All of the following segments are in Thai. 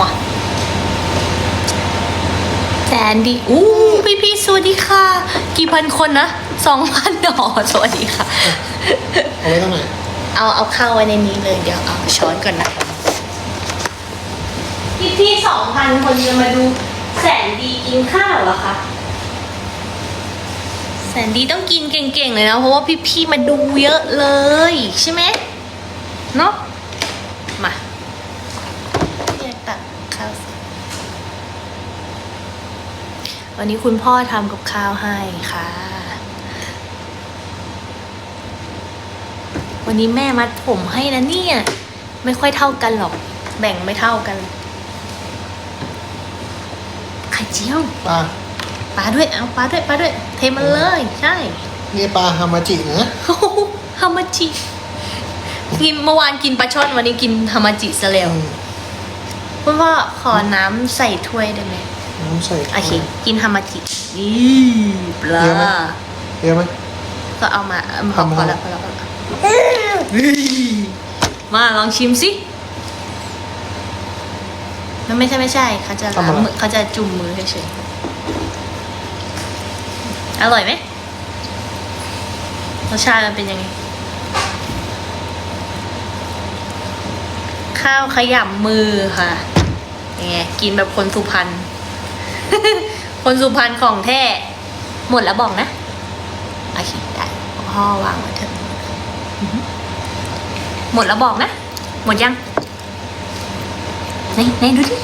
มาแสนดีอู้พี่พี่ๆสวัสดีค่ะ กี่พันคนนะสองพันหนอสวัสดีค่ะ เอาไว้ตรงไหนเอาเอาข้าวไว้ในนี้เลยเดี๋ยวเอาช้อนก่อนนะพี่พี่สองพันคนจะมาดูแสนดีกินข้าวเหรอคะแสนดีต้องกินเก่งๆเลยนะ เพราะว่าพี่พี่ๆมาดูเยอะเลย ใช่ไหมเนาะมาเรียกตักข้าวสิ วันนี้คุณพ่อทำกับข้าวให้ค่ะ วันนี้แม่มัดผมให้นะเนี่ย ไม่ค่อยเท่ากันหรอก แบ่งไม่เท่ากันไข่เจียวปลาปลาด้วยเอาปลาด้วยปลาด้วย เทมันเลย ใช่นี่ปลาฮามาจินะโอ้โหฮามาจิกินเมื่อวานกินปลาช่อนวันนี้กินฮามาจิซะแล้วอืมคุณพ่อขอน้ำใส่ถ้วยได้ไหม น้ำใส่โอเค กินฮามาจินี่ปลาเยอะไหมเยอะไหมก็เอามาเอาพอทำพอให้แล้วพอแล้วพอแล้วมาลองชิมสิมันไม่ใช่ไม่ใช่เขาจะล้างมือเขาจะจุ่มมือเฉยๆอร่อยไหมรสชาติมันเป็นยังไง ข้าวขยำมือค่ะยังไงกินแบบคนสุพรรณ คนสุพรรณของแท้ หมดแล้วบอกนะ โอเค ได้พ่อวางไว้เถอะหมดแล้วบอกนะ หมดยังไหนไหนดูดิ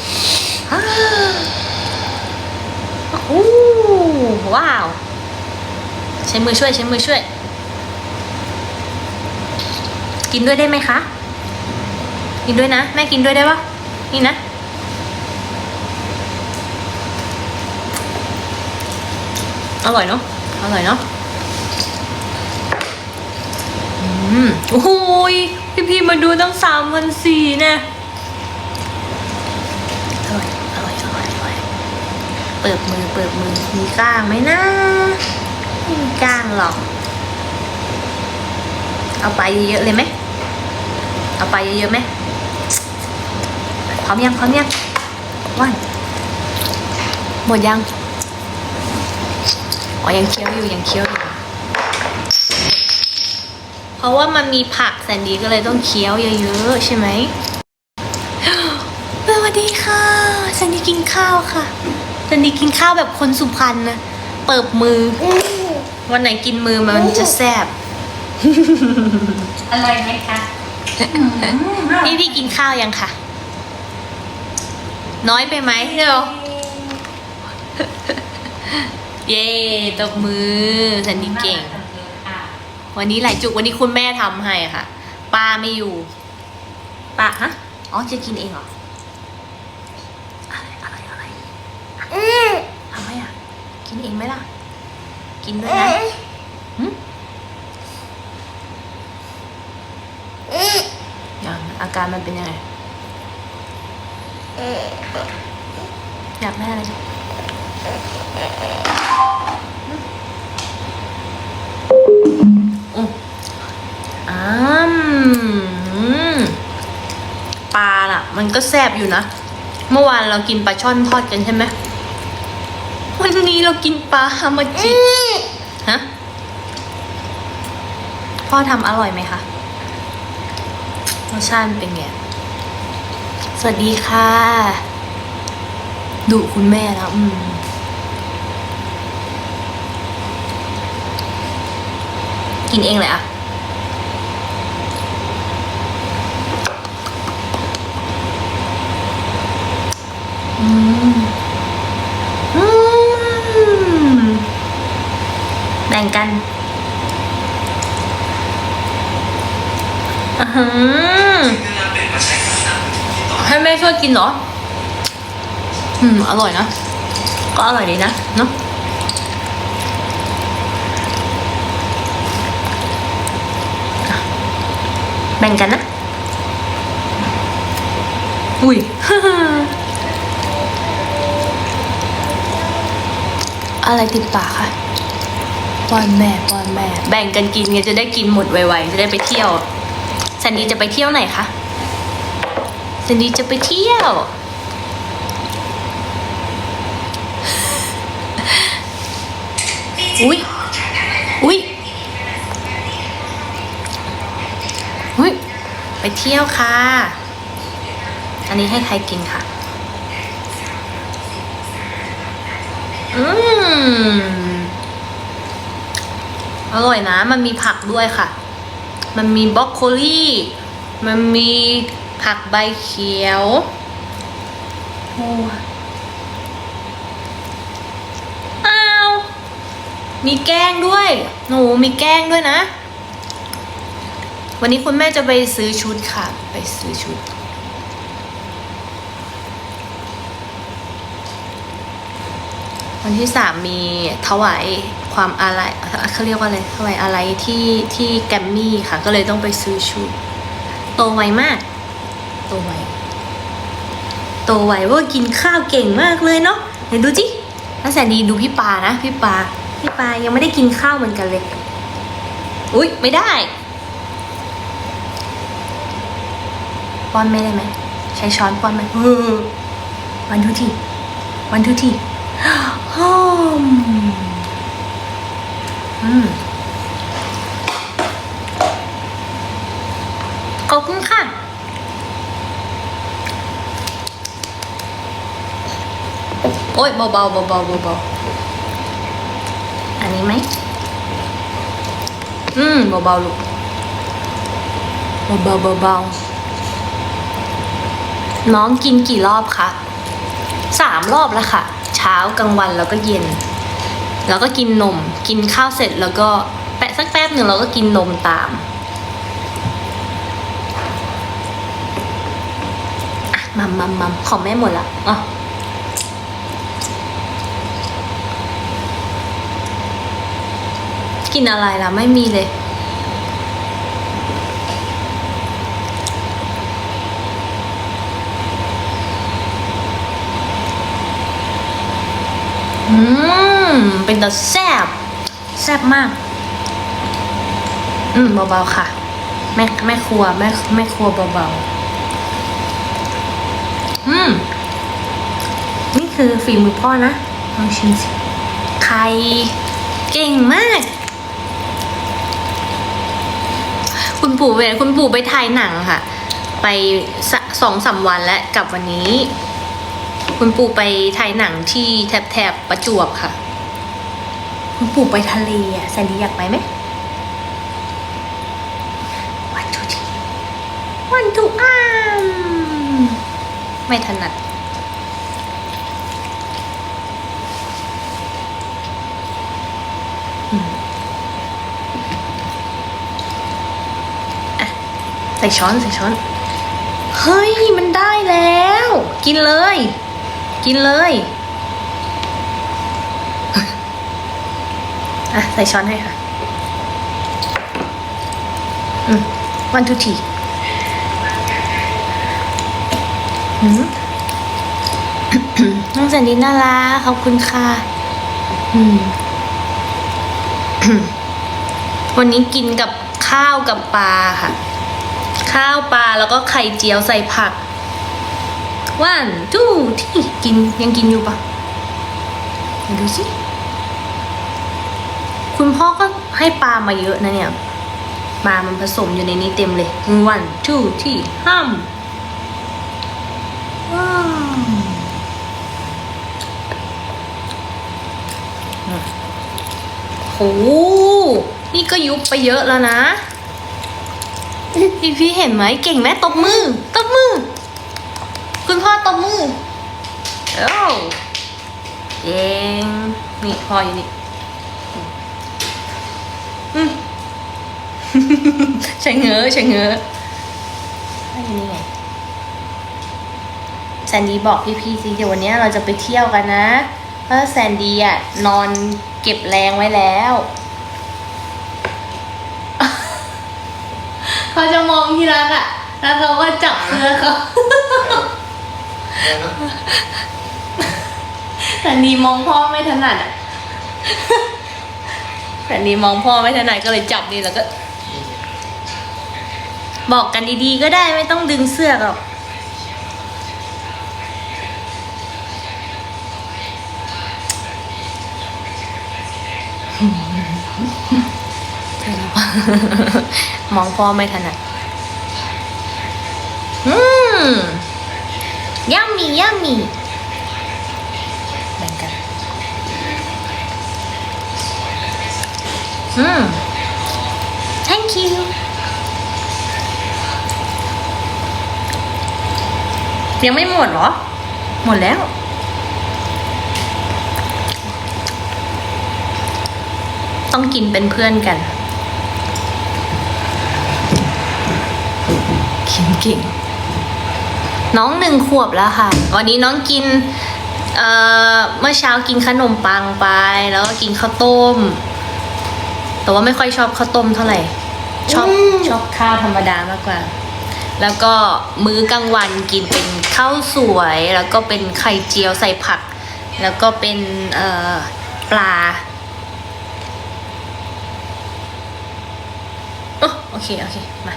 อ้าโอ้ว้าว ใช้มือช่วย ใช้มือช่วย กินด้วยได้ไหมคะ กินด้วยนะ แม่กินด้วยได้ปะนี่นะ อร่อยเนาะ อร่อยเนาะ อืมโอ้ย พี่พี่มาดูตั้งสามพันสี่เนี่ยอร่อย อร่อย อร่อย อร่อย เปิดมือ เปิดมือ มีก้างไหมนะไม่มีก้างหรอก เอาไปเยอะๆเลยไหม เอาไปเยอะๆไหมพร้อมยังพร้อมยังว่านหมดยัง อ๋อยังเคี้ยวอยู่ยังเคี้ยวอยู่เพราะว่ามันมีผักแซนดี้ก็เลยต้องเคี้ยวเยอะๆใช่ไหมสวัสดีค่ะแซนดี้กินข้าวค่ะแซนดี้กินข้าวแบบคนสุพรรณนะเปิบมืออวันไหนกินมือมันจะแซ่บอร่อยไหมคะพี่พี่กินข้าวยังค่ะ น้อยไปไหมเดี๋ยว เย้ตบมือแซนดี้เก่งค่ะวันนี้ไหลายจุกวันนี้คุณแม่ทำให้ค่ะ ป้าไม่อยู่ ป้าฮะ อ๋อจะกินเองเหรอ อะไรอะไรอะไรทำไมอะ กินเองไหมล่ะ กินด้วยนะหึยังอาการมันเป็นยังไง อยากได้อะไรจ๊ะอืมอ้าม ปลาล่ะ มันก็แซ่บอยู่นะ เมื่อวานเรากินปลาช่อนทอดกันใช่ไหม วันนี้เรากินปลาฮามาจิฮะ พ่อทำอร่อยไหมคะรสชาติมันเป็นไง สวัสดีค่ะ ดุคุณแม่แล้ว อืม กินเองเลยอะอืมอืมแบ่งกันอือหือให้แม่ช่วยกินเหรอ อืม อร่อยนะ ก็อร่อยดีนะ เนาะ แบ่งกันนะ อุ้ยอะไรติดปากค่ะปอนแม่ปอนแม่ แบ่งกันกินไงจะได้กินหมดไวๆ จะได้ไปเที่ยวซันดี้จะไปเที่ยวไหนคะซันดี้จะไปเที่ยว อุ้ยอุ้ย ไปเที่ยวค่ะ อันนี้ให้ใครกินค่ะ อืม อร่อยนะ มันมีผักด้วยค่ะ มันมีบรอกโคลีมันมีผักใบเขียว โอ้อ้าวมีแกล้งด้วย หนูมีแกล้งด้วยนะ วันนี้คุณแม่จะไปซื้อชุดค่ะ ไปซื้อชุด วันที่สามมีถวายความอะไรเขาเรียกว่าอะไรถวายอะไรที่ที่แกมมี่ค่ะ ก็เลยต้องไปซื้อชุด โตไวมาก โตไวโตไวว่ากินข้าวเก่งมากเลยเนาะเห็นดูจิน่าแสนดีดูพี่ปานะ พี่ปา พี่ปายังไม่ได้กินข้าวเหมือนกันเลย อุ๊ย ไม่ได้ ป้อนไม่ได้ไหม ใช้ช้อนป้อนไหมวันทุทีวันทุทีหอมอืมขอบคุณค่ะโอ๊ยเบาๆเบาๆเบาๆอันนี้ไหม อืมเบาๆลูกเบาๆเบาๆ น้องกินกี่รอบคะสามรอบแล้วค่ะ เช้ากลางวันแล้วก็เย็น แล้วก็กินนม กินข้าวเสร็จแล้วก็แปะสักแป๊บหนึ่งเราก็กินนมตามอะมัมมัมมัมของแม่หมดละอ๋อกินอะไรล่ะ ไม่มีเลย อืม เป็นตาแซบแซบมาก อืมเบาๆค่ะ แม่แม่ครัวแม่แม่ครัวเบาๆ อืม นี่คือฝีมือพ่อนะลองชิมสิไข่เก่งมาก คุณปู่เวคุณปู่ไปถ่ายหนังค่ะ ไปสองสามวันแล้วกลับวันนี้ คุณปู่ไปถ่ายหนังที่แถบแถบประจวบค่ะ คุณปู่ไปทะเลอะแซนดี้อยากไปไหมวันทุทีวันทุอ้ามไม่ถนัดอืมอะใส่ช้อนใส่ช้อน เฮ้ย มันได้แล้ว กินเลย กินเลย อะ ใส่ช้อนให้ค่ะ อืมวันทุทีอืมน้องแสนดีน่ารักขอบคุณค่ะ อืม วันนี้กินกับข้าวกับปลาค่ะ ข้าวปลาแล้วก็ไข่เจียวใส่ผัก ว่านจู้ที่กินยังกินอยู่ปะดูสิ คุณพ่อก็ให้ปลามาเยอะนะเนี่ย ปลามันผสมอยู่ในนี้เต็มเลยวันจู้ที่ห้ามว้าวโห นี่ก็ยุบไปเยอะแล้วนะ พี่พี่เห็นไหม เก่งไหมตบมือ ตบมือ คุณพ่อตบมือโอ้เก่งนี่พ่ออยู่นี่อืมใช่เงอใช่เงอพ่ออยู่นี่ไงแซนดี้บอกพี่พี่ๆสิเดี๋ยววันนี้เราจะไปเที่ยวกันนะเพราะแซนดี้อะนอนเก็บแรงไว้แล้วเขาจะมองที่รักอะแล้วเขาก็จับเสื้อเขาอะไรนะ แต่นีมองพ่อไม่ถนัดอะแต่นีมองพ่อไม่ถนัดก็เลยจับนี่แล้วก็ บอกกันดีๆก็ได้ไม่ต้องดึงเสื้อหรอกมองพ่อไม่ถนัด อืม ยัมมี่ยัมมี่แบ่งกันอืม thank you ยังไม่หมดเหรอ หมดแล้วต้องกินเป็นเพื่อนกัน กินเก่ง น้องหนึ่งขวบแล้วค่ะ วันนี้น้องกินเอ่อเมื่อเช้ากินขนมปังไป แล้วก็กินข้าวต้ม แต่ว่าไม่ค่อยชอบข้าวต้มเท่าไหร่ ชอบชอบข้าวธรรมดามากกว่า แล้วก็มื้อกลางวันกินเป็นข้าวสวย แล้วก็เป็นไข่เจียวใส่ผัก แล้วก็เป็นเอ่อปลาโอ้โอเค โอเค มา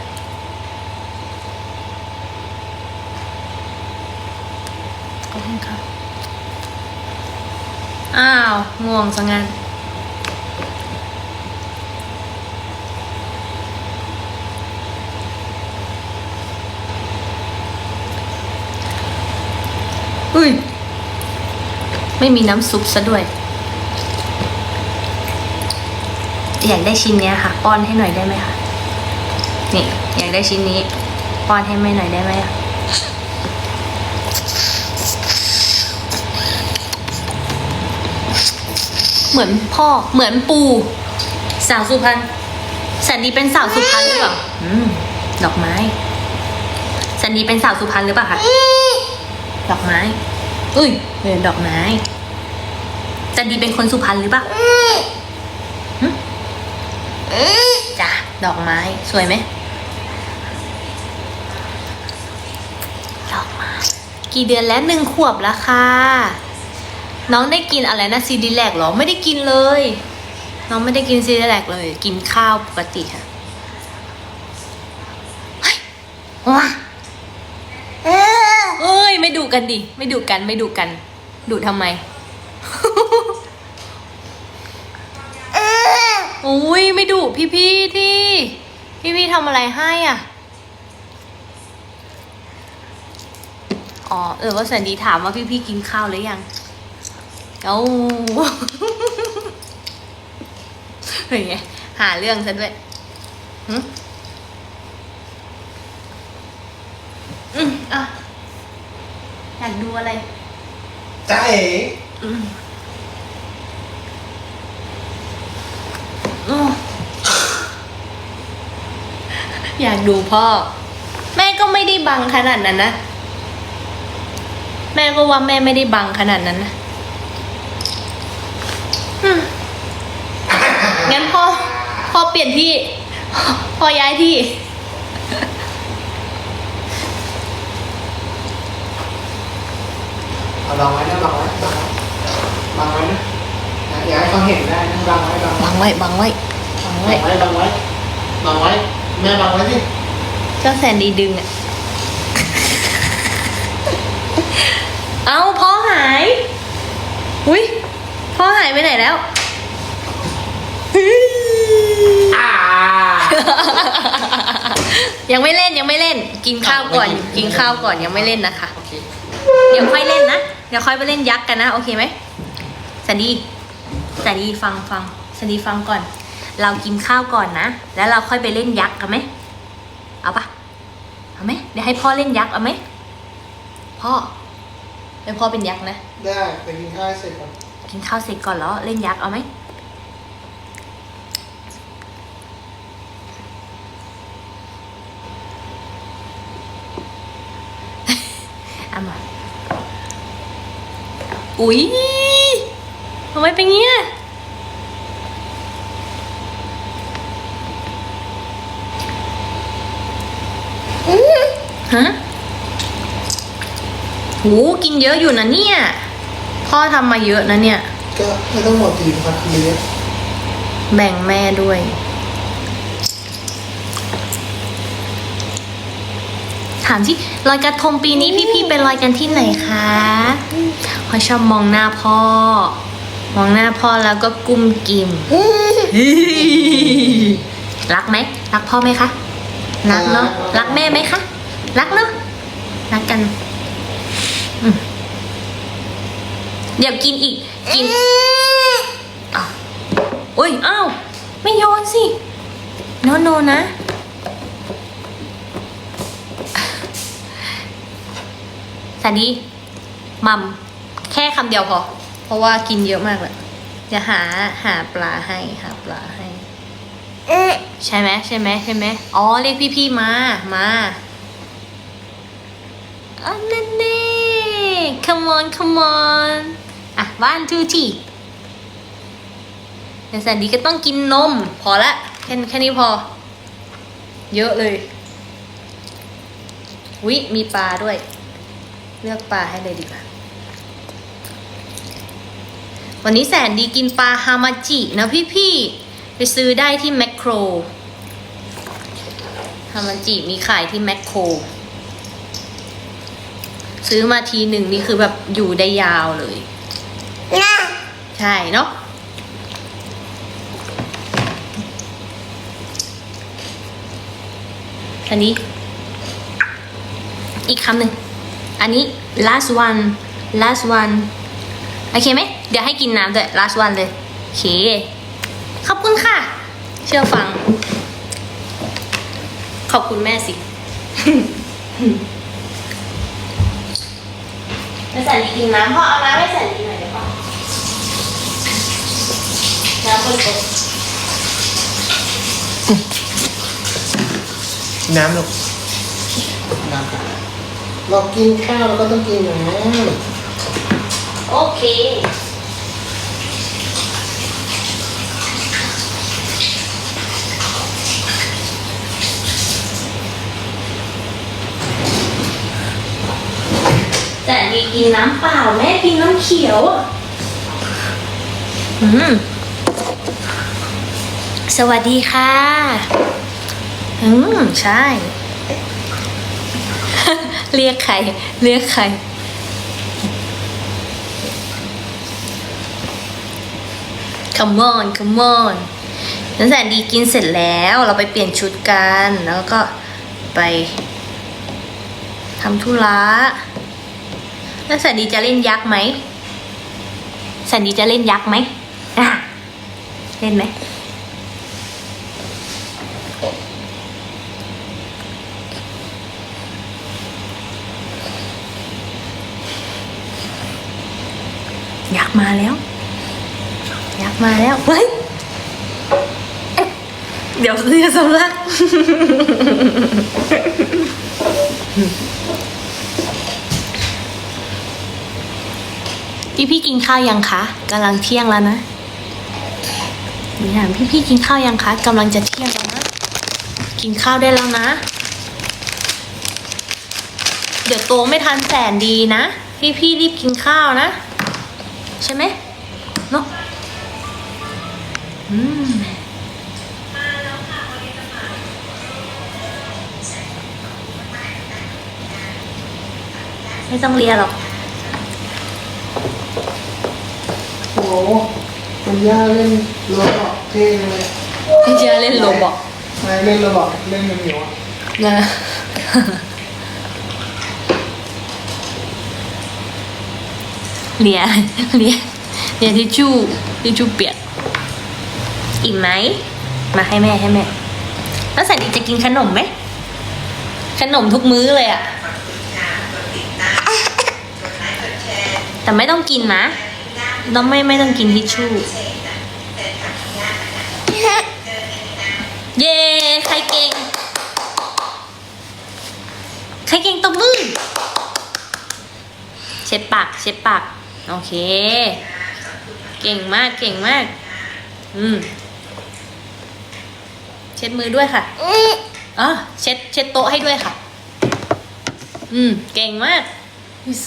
ขอบ คุณครับอ้าว ง่วงซะงั้นอุ้ย ไม่มีน้ำซุปซะด้วย อยากได้ชิ้นเนี้ยค่ะ ป้อนให้หน่อยได้ไหมคะ นี่ อยากได้ชิ้นนี้ ป้อนให้แม่หน่อยได้ไหมอะ เหมือนพ่อเหมือนปูสาวสุพรรณแสนดีเป็นสาวสุพรรณหรือเปล่าอืมดอกไม้แสนดีเป็นสาวสุพรรณหรือเปล่าคะดอกไม้ อุ้ยเออดอกไม้จันดีเป็นคนสุพรรณหรือเปล่าหึจ้ะดอกไม้สวยไหมดอกไม้กี่เดือนแล้วหนึ่งขวบแล้วค่ะ น้องได้กินอะไรนะซีดีแลกเหรอ ไม่ได้กินเลย น้องไม่ได้กินซีดีแลกเลย กินข้าวปกติค่ะเฮ้ยว้าเอ้ย ไม่ดูกันดิ ไม่ดูกัน ไม่ดูกัน ดูทำไมอุ้ยไม่ดูพี่พี่ๆที่ พี่พี่ๆทำอะไรให้อะ อ๋อ เออว่าแสนดีถามว่าพี่พี่ๆกินข้าวหรือยัง เอ้าเฮ้ยไงหาเรื่องซะด้วยหึอืมอะอยากดูอะไรจ้าเอ๋อืมอ้ออยากดูพ่อ แม่ก็ไม่ได้บังขนาดนั้นนะ แม่ก็ว่าแม่ไม่ได้บังขนาดนั้นนะอืมงั้นพ่อ พ่อเปลี่ยนที่พ่อย้ายที่ เอาบังไว้นะบังไว้บังไว้บังไว้นะอย่าให้เขาเห็นได้นะบังไว้บังไว้บังไว้บังไว้บังไว้บังไว้บังไว้บังไว้แม่บังไว้สิเจ้าแสนดีดึงอะ เอาพ่อหาย อุ้ยพ่อหายไปไหนแล้ว อ่ายังไม่เล่นยังไม่เล่น กินข้าวก่อนอะไม่กินกินข้าวก่อนยังไม่เล่นนะคะโอเคเดี๋ยวค่อยเล่นนะ เดี๋ยวค่อยไปเล่นยักษ์กันนะ โอเคไหมสันดีสันดีฟังฟังสันดีฟังก่อน เรากินข้าวก่อนนะ แล้วเราค่อยไปเล่นยักษ์กันไหมเอาปะเอาไหมเดี๋ยวให้พ่อเล่นยักษ์เอาไหมพ่อเป็นพ่อเป็นยักษ์นะ ได้ไปกินข้าวให้เสร็จก่อน กินข้าวเสร็จก่อนแล้วเล่นยักษ์เอาไหม เอามา อุ๊ยทำไมเป็นเงี้ยฮะหูกินเยอะอยู่นะเนี่ย พ่อทำมาเยอะนะเนี่ย ก็ไม่ต้องหมดทีครับทีนี้แบ่งแม่ด้วย ถามที่ลอยกระทงปีนี้พี่ๆไปลอยกันที่ไหนคะเขาชอบมองหน้าพ่อมมองหน้าพ่อแล้วก็กุ้มกิม รักไหม รักพ่อไหมคะ รักเนาะ รักแม่ไหมคะ รักเนาะ รักกันอืมเดี๋ยวกินอีก กินอ้าวโอ้ย อ้าว ไม่โยนสิ โนโนนะ นดีมัมแค่คำเดียวพอ เพราะว่ากินเยอะมากเลยจะหาหาปลาให้หาปลาให้ ใช่ไหมใช่ไหมใช่ไหมอ๋อเรียกพี่ๆมามาอันนั่นเน่ come on come on อะ one two three แต่แสนดีก็ต้องกินนม พอละแค่แค่นี้พอ เยอะเลย วิมีปลาด้วย เลือกปลาให้เลยดีกว่า วันนี้แสนดีกินปลาฮามาจินะพี่ๆไปซื้อได้ที่แมคโครฮามาจิมีขายที่แมคโคร ซื้อมาทีหนึ่งนี่คือแบบอยู่ได้ยาวเลย ใช่เนาะอันนี้ อีกคำหนึ่ง อันนี้ last one last one โอเคไหม เดี๋ยวให้กินน้ำด้วย last one เลย โอเค ขอบคุณค่ะ เชื่อฟัง ขอบคุณแม่สิไม่ใส่ดีกินน้ำพ่อเอาน้ำให้ใส่ดีหน่อยเดี๋ยวพ่อน้ำบนโต๊ะน้ำลูกน้ำค่ะ เรากินข้าวเราก็ต้องกินอย่างนั้นโอเคแต่ดีกินน้ำเปล่าแม่กินน้ำเขียวอะอืม สวัสดีค่ะ อืม ใช่ เรียกใคร เรียกใคร come on come on นันแสนดีกินเสร็จแล้วเราไปเปลี่ยนชุดกัน แล้วก็ไปทำธุระนันแสนดีจะเล่นยักษ์ไหมแสนดีจะเล่นยักษ์ไหมเล่นไหม อยากมาแล้วอยากมาแล้วเฮ้ยเอ๊ะเดี๋ยวเรียกสำลักพี่พี่ๆกินข้าวยังคะกำลังเที่ยงแล้วนะนี่ถามพี่พี่ๆกินข้าวยังคะกำลังจะเที่ยงแล้วนะกินข้าวได้แล้วนะ เดี๋ยวโตไม่ทันแสนดีนะ พี่พี่ๆรีบกินข้าวนะ ใช่ไหมเนาะอืมไม่ต้องเรียนหรอกโอ้โหคุณย่าเล่นโรบอกเท่เลยพี่เจเล่นโลบอกไม่เล่นโรบอกเล่นมันเหนียวอะนะ เลียเลียเลียทิชชู่ทิชชู่เปียกอิ่มไหม มาให้แม่ให้แม่ แล้วแสนดีจะกินขนมไหม ขนมทุกมื้อเลยอะแต่ไม่ต้องกินนะต้องไม่ไม่ต้องกินทิชชู่ เย้ใครเก่ง ใครเก่งตบมือ เช็ดปาก เช็ดปาก โอเค เก่งมากเก่งมาก อืม เช็ดมือด้วยค่ะอ๋อเช็ด เช็ดโต๊ะให้ด้วยค่ะ อืม เก่งมาก มีส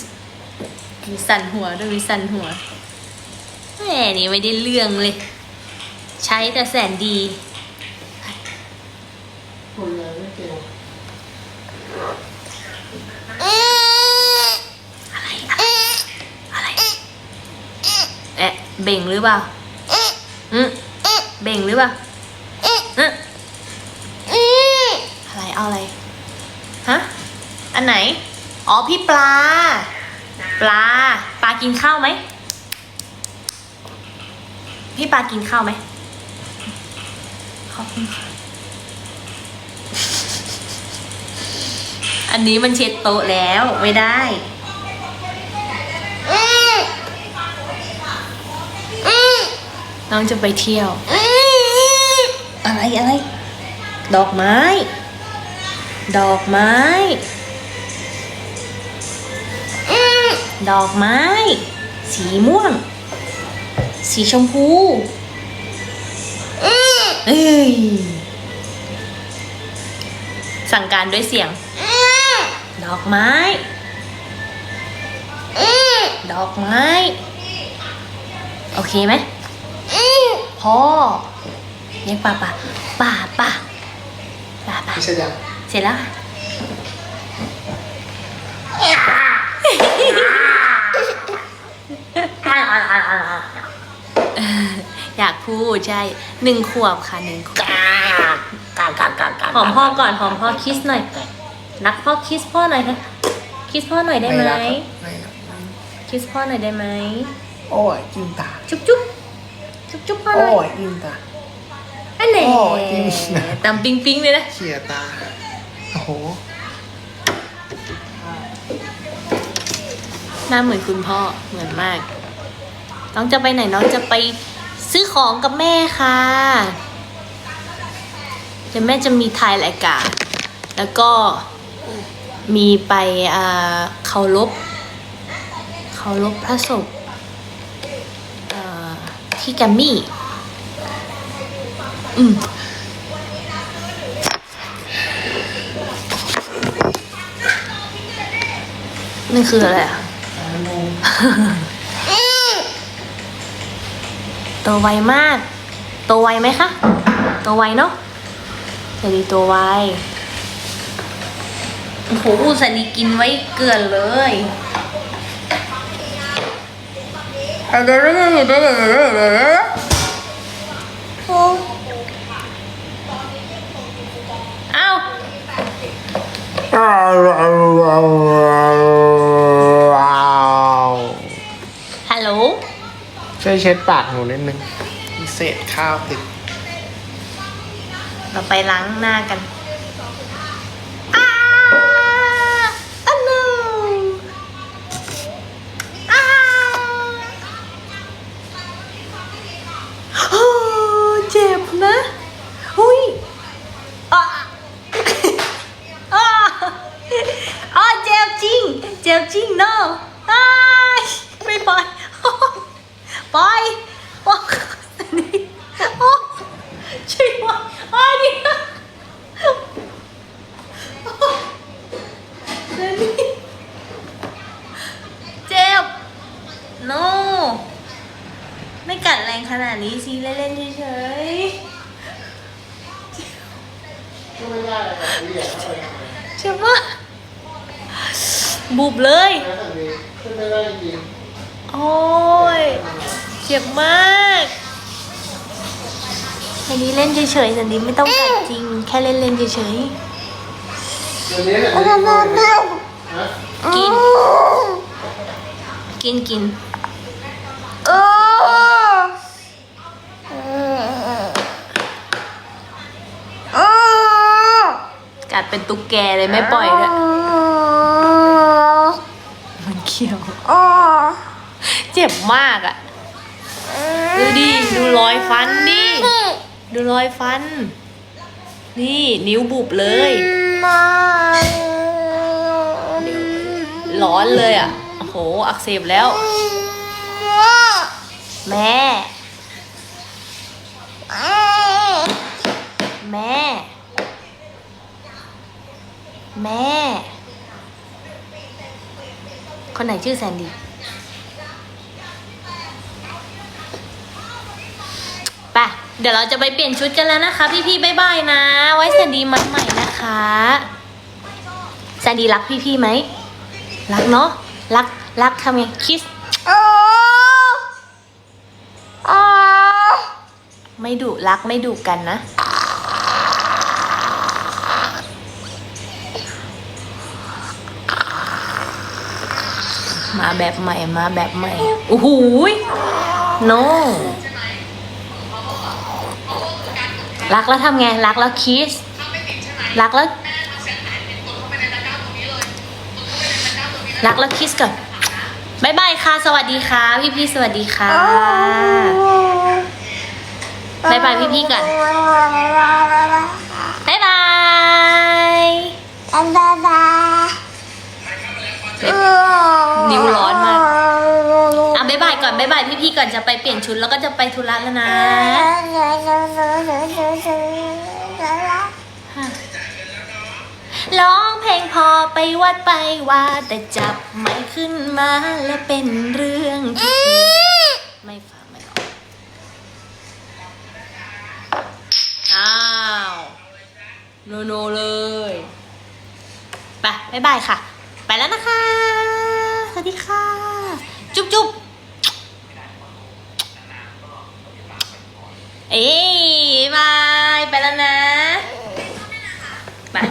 มีสั่นหัวด้วยมีสั่นหัวแหมนี่ไม่ได้เรื่องเลย ใช้แต่แสนดี คนเลยไม่เก่ง อะไร อะไร อะไร เบ่งหรือเปล่าอืมเบ่งหรือเปล่าอืมอะไรเอาอะไร ฮะ อันไหน อ๋อพี่ปลา ปลา ปลากินข้าวไหม พี่ปลากินข้าวไหม ขอบคุณค่ะ อันนี้มันเช็ดโต๊ะแล้วไม่ได้ น้องจะไปเที่ยว อะไรอะไร ดอกไม้ ดอกไม้ ดอกไม้ สีม่วง สีชมพูเอ้ยสั่งการด้วยเสียง ดอกไม้ ดอกไม้ โอเคไหม พ่อเรียกป้าป้าป้าป้าป้าป้าพี่เสร็จยังเสร็จแล้วค่ะอยากพูดใช่หนึ่งขวบค่ะหนึ่งขวบหอมพ่อก่อนหอมพ่อคิสหน่อยรักพ่อคิสพ่อหน่อยนะคิสพ่อหน่อยได้ไหมรักครับไม่รักคิสพ่อหน่อยได้ไหมโอ้ยกินตาจุ๊บจุ๊บ จุ๊บจุ๊บพ่อหโอ้น่อยยกินตา อันไหนโอ้ยจริงตำปิ๊งปิ๊งเลยนะ เขี่ยตา โอ้โห หน้าเหมือนคุณพ่อเหมือนมาก น้องจะไปไหนน้องจะไปซื้อของกับแม่ค่ะ เดี๋ยวแม่จะมีถ่ายรายการแล้วก็มีไปอ่าเคารพเคารพพระศพ ที่แกรมมี่ อืมนี่คืออะไรอะโตวไวมาก โตวไวไหมคะ โตวไวเนาะสวัสดีโตวไวโอ้โหสันดีกินไว้เกลือนเลยเอ้าฮัลโหลช่วยเช็ดปากหนูนิดนึงมีเศษข้าวติดเราไปล้างหน้ากันอ้าอันนูอ้าโอ้เจ็บ นะหุยอะอะอะเจ็บจริง เจ็บจริงเนาะอ้ไม่ปล่อยปล่อยปล่อยนี่โอ้ช่วยว่าอ้ายนี่เดี๋ยวนี้เจ็บ no ไม่กัดแรงขนาดนี้สิเล่นๆเฉยๆเจ็บมาก บุบเลยโอ้ยเจ็บมากอันนี้เล่นเฉยๆสันนี้ไม่ต้องกัดจริง แค่เล่นๆเฉยๆกิน กินกิน กัดเป็นตุ๊กแกเลยไม่ปล่อยด้วยมันเขี้ยวเจ็บมากอะดูดิดูรอยฟันดิดูรอยฟัน นี่นิ้วบุบเลยร้อนเลยอะโอ้โห อักเสบแล้ว แม่ แม่ แม่ คนไหนชื่อแซนดี้ไปเดี๋ยวเราจะไปเปลี่ยนชุดกันแล้วนะคะ พี่ๆบ๊ายบายนะ ไว้แซนดี้มัดใหม่นะคะแซนดี้รักพี่ๆไหม รักเนาะ รัก รักทำไงคิสไม่ดุรักไม่ดุกันนะ มาแบบใหม่มาแบบใหม่โอ้โหย no รักแล้วทำไง รักแล้วคิส รักแล้ว รักแล้วคิสก่อนบายบายค่ะ สวัสดีค่ะ พี่พี่ๆสวัสดีค่ะบ๊ายบายพี่ๆก่อน นิ้วร้อนมากอะบายบายก่อนบ๊ายบายพี่พี่ๆก่อนจะไปเปลี่ยนชุดแล้วก็จะไปธุระแล้วนะร้องเพลงพอไปวัดไปว่าแต่จับไม่ขึ้นมาแล้วเป็นเรื่องที่ไม่ฟังไม่หรอกอ้าวโนโนเลยไปบ๊ายบายค่ะ ไปแล้วนะคะ สวัสดีค่ะ จุ๊บจุ๊บเอ้ยบาย ไปแล้วนะ